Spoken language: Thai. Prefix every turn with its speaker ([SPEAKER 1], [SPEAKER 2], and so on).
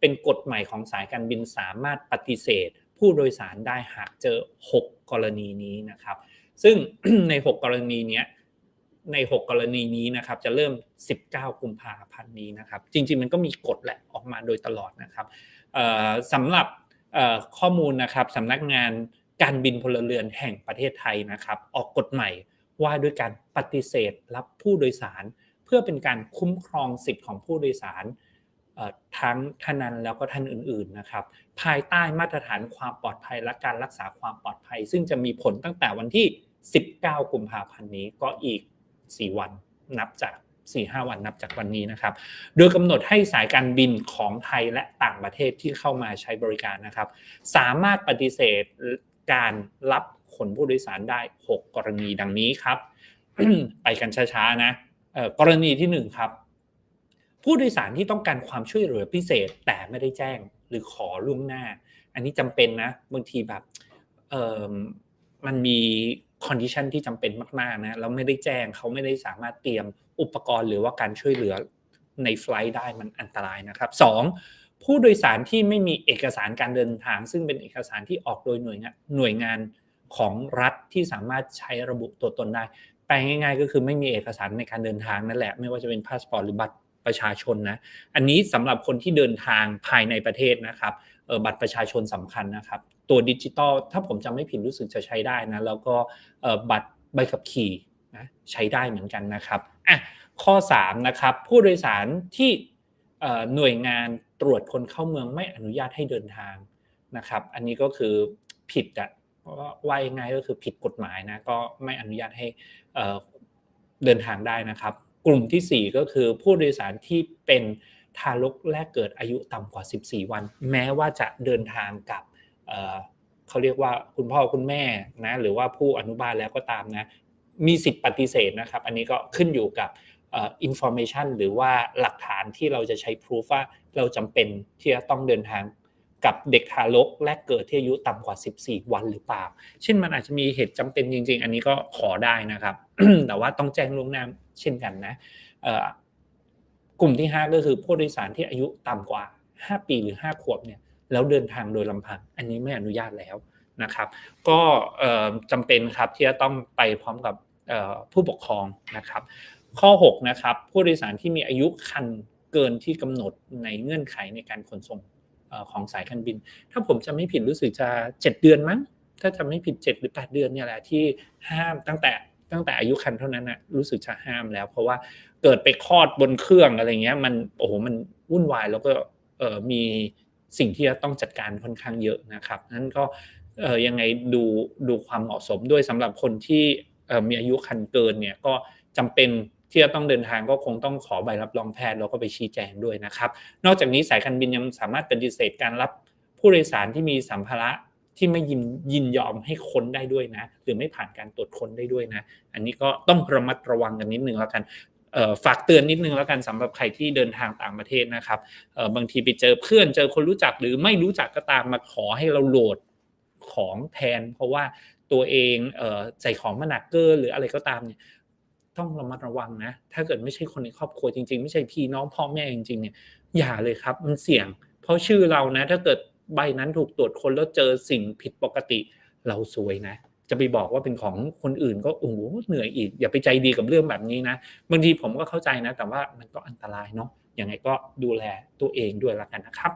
[SPEAKER 1] เป็นกฎใหม่ของสายการบินสามารถปฏิเสธ ผู้โดยสารได้หากเจอ 6 กรณีนี้นะครับ ซึ่งใน 6 กรณีนี้ใน 6 กรณีนี้นะครับจะเริ่ม 19 กุมภาพันธ์นี้นะครับ จริง ๆ มันก็มีกฎแหละออกมาโดยตลอดนะครับสำหรับข้อมูลนะครับสำนักงานการบินพลเรือนแห่งประเทศไทยนะครับ ออกกฎใหม่ว่าด้วยการปฏิเสธรับผู้โดยสาร เพื่อเป็นการคุ้มครองสิทธิ์ของผู้โดยสาร ทั้งท่านนั้นแล้วก็ท่านอื่นๆนะครับภายใต้มาตรฐานความปลอดภัยและการรักษาความปลอดภัย ซึ่งจะมีผลตั้งแต่วันที่ 19 กุมภาพันธ์นี้ก็อีก 4 วันนับจาก 4-5 วันนับจากวันนี้นะครับ โดยกำหนดให้สายการบินของไทยและต่างประเทศที่เข้ามาใช้บริการนะครับ สามารถปฏิเสธการรับขนผู้โดยสารได้ 6 กรณีดังนี้ครับ ไปกันช้าๆนะกรณีที่ 1 ครับ ผู้โดยสารที่ต้องการความช่วยเหลือพิเศษแต่ไม่ได้แจ้งหรือขอล่วงหน้า อันนี้จำเป็นนะบางทีแบบเออมันมีคอนดิชันที่จำเป็นมากๆนะแล้วไม่ได้แจ้งเขาไม่ได้สามารถเตรียมอุปกรณ์หรือว่าการช่วยเหลือในไฟล์ได้มันอันตรายนะครับ 2. ผู้โดยสารที่ไม่มีเอกสารการเดินทาง ซึ่งเป็นเอกสารที่ออกโดยหน่วยงานหน่วยงานของรัฐที่สามารถใช้ระบุตัวตนได้แปลง่าย ๆ ก็คือไม่มีเอกสารในการเดินทางนั่นแหละ ไม่ว่าจะเป็นพาสปอร์ตหรือบัตร ประชาชนนะอันนี้สำหรับคนที่เดินทางภายในประเทศนะครับบัตรประชาชนสำคัญนะครับตัวดิจิตอลถ้าผมจำไม่ผิดรู้สึกจะใช้ได้นะแล้วก็บัตรใบขับขี่นะใช้ได้เหมือนกันนะครับอะข้อ3นะครับผู้โดยสารที่หน่วยงานตรวจคนเข้าเมืองไม่อนุญาตให้เดินทางนะครับ อันนี้ก็คือผิดอะว่ายังไงก็คือผิดกฎหมายนะก็ไม่อนุญาตให้เดินทางได้นะครับ กลุ่มที่ 4 ก็คือผู้โดยสารที่เป็นทารกแรกเกิดอายุต่ำกว่า 14 วัน แม้ว่าจะเดินทางกับเขาเรียกว่าคุณพ่อคุณแม่นะหรือว่าผู้อนุบาลแล้วก็ตามนะมีสิทธิ์ปฏิเสธนะครับ อันนี้ก็ขึ้นอยู่กับอินโฟเมชันหรือว่าหลักฐานที่เราจะใช้พิสูจว่าเราจำเป็นที่จะต้องเดินทางกับเด็กทารกแรกเกิดที่อายุต่ำกว่า 14 วันหรือเปล่า เช่นมันอาจจะมีเหตุจำเป็นจริง ๆ อันนี้ก็ขอได้นะครับ แต่ว่าต้องแจ้งล่วงหน้า เช่นกันนะกลุ่มที่ 5 ก็คือผู้โดยสารที่อายุต่ำกว่า 5 ปีหรือ 5 ขวบเนี่ยแล้วเดินทางโดยลำพัง อันนี้ไม่อนุญาตแล้วนะครับ ก็จำเป็นครับที่จะต้องไปพร้อมกับผู้ปกครองนะครับ ข้อ 6 นะครับ ผู้โดยสารที่มีอายุคันเกินที่กำหนดในเงื่อนไขในการขนส่งของสายการบิน ถ้าผมจะไม่ผิดรู้สึกจะ 7 เดือนมั้ง ถ้าจะไม่ผิด 7 หรือ 8 เดือนเนี่ยแหละที่ห้ามตั้งแต่ ตั้งแต่อายุคันเท่านั้นนะรู้สึกจะห้ามแล้ว เพราะว่าเกิดไปคลอดบนเครื่องอะไรเงี้ย มันโอ้โหมันวุ่นวายแล้วก็เออมีสิ่งที่จะต้องจัดการค่อนข้างเยอะนะครับนั้นก็เออยังไงดูดูความเหมาะสมด้วยสำหรับคนที่มีอายุคันเกินเนี่ยก็จำเป็นที่จะต้องเดินทางก็คงต้องขอใบรับรองแพทย์แล้วก็ไปชี้แจงด้วยนะครับ นอกจากนี้สายการบินยังสามารถปฏิเสธการรับผู้โดยสารที่มีสัมภาระ ที่ไม่ยินยินยอมให้ค้นได้ด้วยนะ หรือไม่ผ่านการตรวจค้นได้ด้วยนะ อันนี้ก็ต้องระมัดระวังกันนิดนึงแล้วกันฝากเตือนนิดนึงแล้วกันสำหรับใครที่เดินทางต่างประเทศนะครับบางทีไปเจอเพื่อนเจอคนรู้จักหรือไม่รู้จักก็ตามมาขอให้เราโหลดของแทน เพราะว่าตัวเองใส่ของมาหนักเกอร์หรืออะไรก็ตามเนี่ยต้องระมัดระวังนะ ถ้าเกิดไม่ใช่คนในครอบครัวจริงๆ ไม่ใช่พี่น้องพ่อแม่จริงๆเนี่ยอย่าเลยครับมันเสี่ยง เพราะชื่อเรานะ ถ้าเกิด ใบนั้นถูกตรวจคนแล้วเจอสิ่งผิดปกติเราซวยนะ จะไปบอกว่าเป็นของคนอื่นก็โอ้โหเหนื่อยอีก อย่าไปใจดีกับเรื่องแบบนี้นะบางทีผมก็เข้าใจนะ แต่ว่ามันก็อันตรายเนาะยังไงก็ดูแลตัวเองด้วยละกันนะครับ